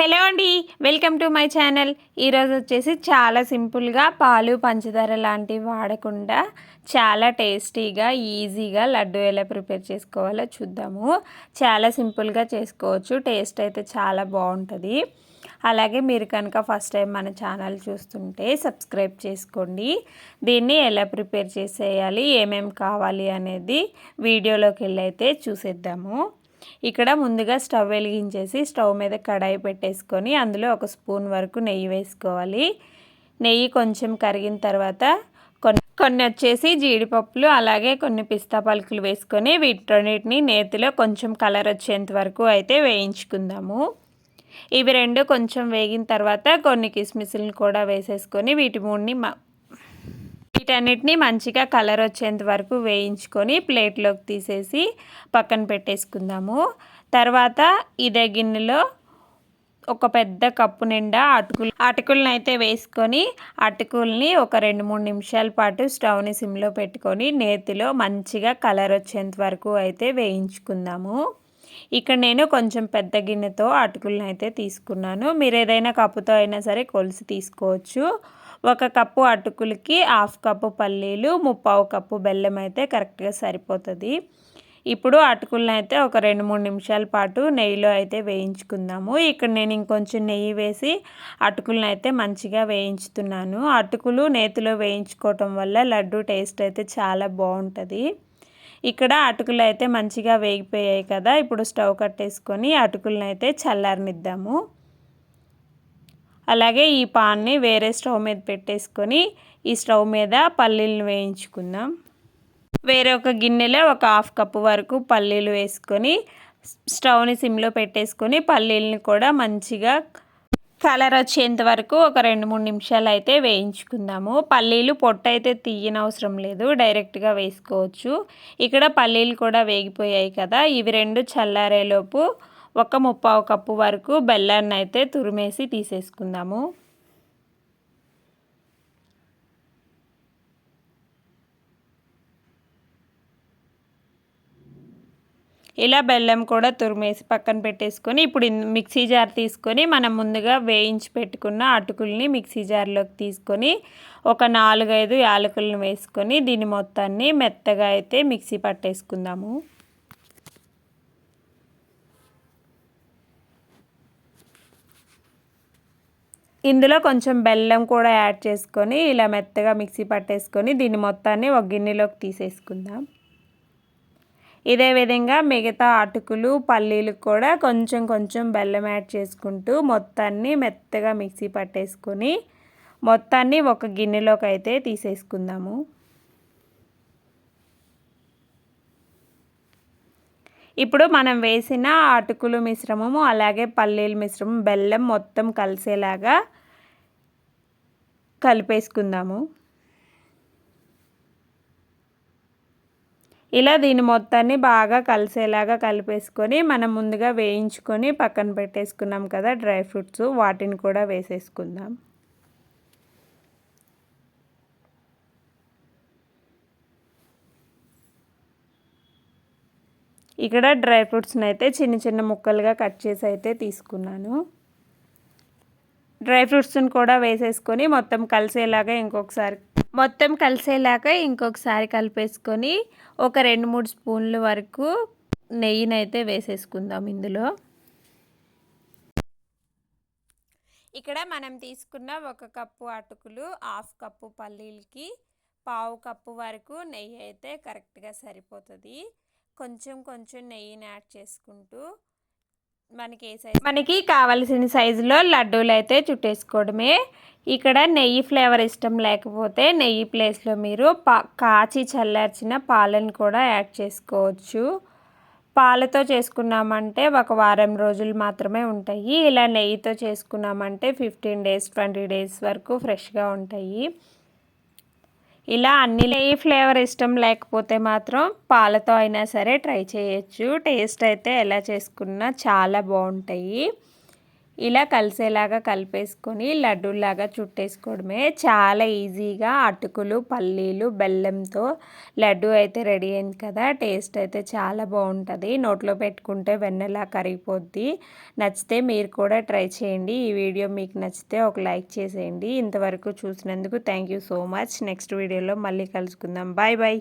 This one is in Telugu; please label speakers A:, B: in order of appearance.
A: హలో అండి వెల్కమ్ టు మై ఛానల్. ఈరోజు వచ్చేసి చాలా సింపుల్గా పాలు పంచదార లాంటివి వాడకుండా చాలా టేస్టీగా ఈజీగా లడ్డు ఎలా ప్రిపేర్ చేసుకోవాలో చూద్దాము. చాలా సింపుల్గా చేసుకోవచ్చు టేస్ట్ అయితే చాలా బాగుంటుంది. అలాగే మీరు కనుక ఫస్ట్ టైం మన ఛానల్ చూస్తుంటే సబ్స్క్రైబ్ చేసుకోండి. దీన్ని ఎలా ప్రిపేర్ చేసేయాలి ఏమేమి కావాలి అనేది వీడియోలోకి వెళ్ళి అయితే చూసేద్దాము. ఇక్కడ ముందుగా స్టవ్ వెలిగించేసి స్టవ్ మీద కడాయి పెట్టేసుకొని అందులో ఒక స్పూన్ వరకు నెయ్యి వేసుకోవాలి. నెయ్యి కొంచెం కరిగిన తర్వాత కొన్ని కొన్ని వచ్చేసి జీడిపప్పులు అలాగే కొన్ని పిస్తా పలుకులు వేసుకొని వీటన్నిటిని నేతిలో కొంచెం కలర్ వచ్చేంత వరకు అయితే వేయించుకుందాము. ఇవి రెండు కొంచెం వేగిన తర్వాత కొన్ని కిస్మిస్లను కూడా వేసేసుకొని వీటి మూడిని వీటన్నిటిని మంచిగా కలర్ వచ్చేంత వరకు వేయించుకొని ప్లేట్లోకి తీసేసి పక్కన పెట్టేసుకుందాము. తర్వాత ఇదే గిన్నెలో ఒక పెద్ద కప్పు నిండా అటుకులు అటుకులను అయితే వేసుకొని అటుకుల్ని ఒక రెండు మూడు నిమిషాల పాటు స్టవ్ని సిమ్లో పెట్టుకొని నేతిలో మంచిగా కలర్ వచ్చేంత వరకు అయితే వేయించుకుందాము. ఇక్కడ నేను కొంచెం పెద్ద గిన్నెతో అటుకులను అయితే తీసుకున్నాను. మీరు ఏదైనా కప్పుతో అయినా సరే కొలిసి తీసుకోవచ్చు. ఒక కప్పు అటుకులకి హాఫ్ కప్పు పల్లీలు ముప్పావు కప్పు బెల్లం అయితే కరెక్ట్గా సరిపోతుంది. ఇప్పుడు అటుకులను అయితే ఒక రెండు మూడు నిమిషాల పాటు నెయ్యిలో అయితే వేయించుకుందాము. ఇక్కడ నేను ఇంకొంచెం నెయ్యి వేసి అటుకులను అయితే మంచిగా వేయించుతున్నాను. అటుకులు నేతిలో వేయించుకోవటం వల్ల లడ్డు టేస్ట్ అయితే చాలా బాగుంటుంది. ఇక్కడ అటుకులు అయితే మంచిగా వేగిపోయాయి కదా ఇప్పుడు స్టవ్ కట్టేసుకొని అటుకులను అయితే చల్లారనిద్దాము. అలాగే ఈ పాన్ని వేరే స్టవ్ మీద పెట్టేసుకొని ఈ స్టవ్ మీద పల్లీలను వేయించుకుందాం. వేరే ఒక గిన్నెలో ఒక హాఫ్ కప్పు వరకు పల్లీలు వేసుకొని స్టవ్ని సిమ్లో పెట్టేసుకొని పల్లీలని కూడా మంచిగా కలర్ వచ్చేంత వరకు ఒక రెండు మూడు నిమిషాలు అయితే వేయించుకుందాము. పల్లీలు పొట్టు అయితే తీయనవసరం లేదు డైరెక్ట్గా వేసుకోవచ్చు. ఇక్కడ పల్లీలు కూడా వేగిపోయాయి కదా ఇవి రెండు చల్లారేలోపు ఒక ముప్పావు కప్పు వరకు బెల్లాన్ని అయితే తురిమేసి తీసేసుకుందాము. ఇలా బెల్లం కూడా తురిమేసి పక్కన పెట్టేసుకొని ఇప్పుడు మిక్సీ జార్ తీసుకొని మనం ముందుగా వేయించి పెట్టుకున్న అటుకుల్ని మిక్సీ జార్లోకి తీసుకొని ఒక నాలుగైదు యాలకులను వేసుకొని దీని మొత్తాన్ని మెత్తగా అయితే మిక్సీ పట్టేసుకుందాము. ఇందులో కొంచెం బెల్లం కూడా యాడ్ చేసుకొని ఇలా మెత్తగా మిక్సీ పట్టేసుకొని దీని మొత్తాన్ని ఒక గిన్నెలోకి తీసేసుకుందాం. ఇదే విధంగా మిగతా అటుకులు పల్లీలు కూడా కొంచెం కొంచెం బెల్లం యాడ్ చేసుకుంటూ మొత్తాన్ని మెత్తగా మిక్సీ పట్టేసుకొని మొత్తాన్ని ఒక గిన్నెలోకి అయితే తీసేసుకుందాము. ఇప్పుడు మనం వేసిన అటుకులు మిశ్రమము అలాగే పల్లీల మిశ్రమం బెల్లం మొత్తం కలిసేలాగా కలిపేసుకుందాము. ఇలా దీని మొత్తాన్ని బాగా కలిసేలాగా కలిపేసుకొని మనం ముందుగా వేయించుకొని పక్కన పెట్టేసుకున్నాం కదా డ్రై ఫ్రూట్స్ వాటిని కూడా వేసేసుకుందాం. ఇక్కడ డ్రై ఫ్రూట్స్ని అయితే చిన్న చిన్న ముక్కలుగా కట్ చేసి అయితే తీసుకున్నాను. డ్రై ఫ్రూట్స్ని కూడా వేసేసుకొని మొత్తం కలిసేలాగా ఇంకొకసారి మొత్తం కలిసేలాగా ఇంకొకసారి కలిపేసుకొని ఒక రెండు మూడు స్పూన్ల వరకు నెయ్యిని అయితే వేసేసుకుందాం ఇందులో. ఇక్కడ మనం తీసుకున్న ఒక కప్పు అటుకులు హాఫ్ కప్పు పల్లీలకి పావు కప్పు వరకు నెయ్యి అయితే కరెక్ట్గా సరిపోతుంది. కొంచెం కొంచెం నెయ్యిని యాడ్ చేసుకుంటూ మనకి ఏ సైజ్ మనకి కావలసిన సైజులో లడ్డూలు అయితే చుట్టేసుకోవడమే. ఇక్కడ నెయ్యి ఫ్లేవర్ ఇష్టం లేకపోతే నెయ్యి ప్లేస్లో మీరు పా కాచి చల్లార్చిన పాలను కూడా యాడ్ చేసుకోవచ్చు. పాలతో చేసుకున్నామంటే ఒక వారం రోజులు మాత్రమే ఉంటాయి. ఇలా నెయ్యితో చేసుకున్నామంటే ఫిఫ్టీన్ డేస్ ట్వంటీ డేస్ వరకు ఫ్రెష్గా ఉంటాయి. ఇలా అన్ని ఈ ఫ్లేవర్ ఇష్టం లేకపోతే మాత్రం పాలతో అయినా సరే ట్రై చేయొచ్చు. టేస్ట్ అయితే ఎలా చేసుకున్నా చాలా బాగుంటాయి. ఇలా కలిసేలాగా కలిపేసుకొని లడ్డూలాగా చుట్టేసుకోవడమే. చాలా ఈజీగా అటుకులు పల్లీలు బెల్లంతో లడ్డు అయితే రెడీ అయింది కదా. టేస్ట్ అయితే చాలా బాగుంటుంది. నోట్లో పెట్టుకుంటే వెన్నెలా కరిగిపోద్ది. నచ్చితే మీరు కూడా ట్రై చేయండి. ఈ వీడియో మీకు నచ్చితే ఒక లైక్ చేసేయండి. ఇంతవరకు చూసినందుకు thank you so much. Next వీడియోలో మళ్ళీ కలుసుకుందాం. Bye bye.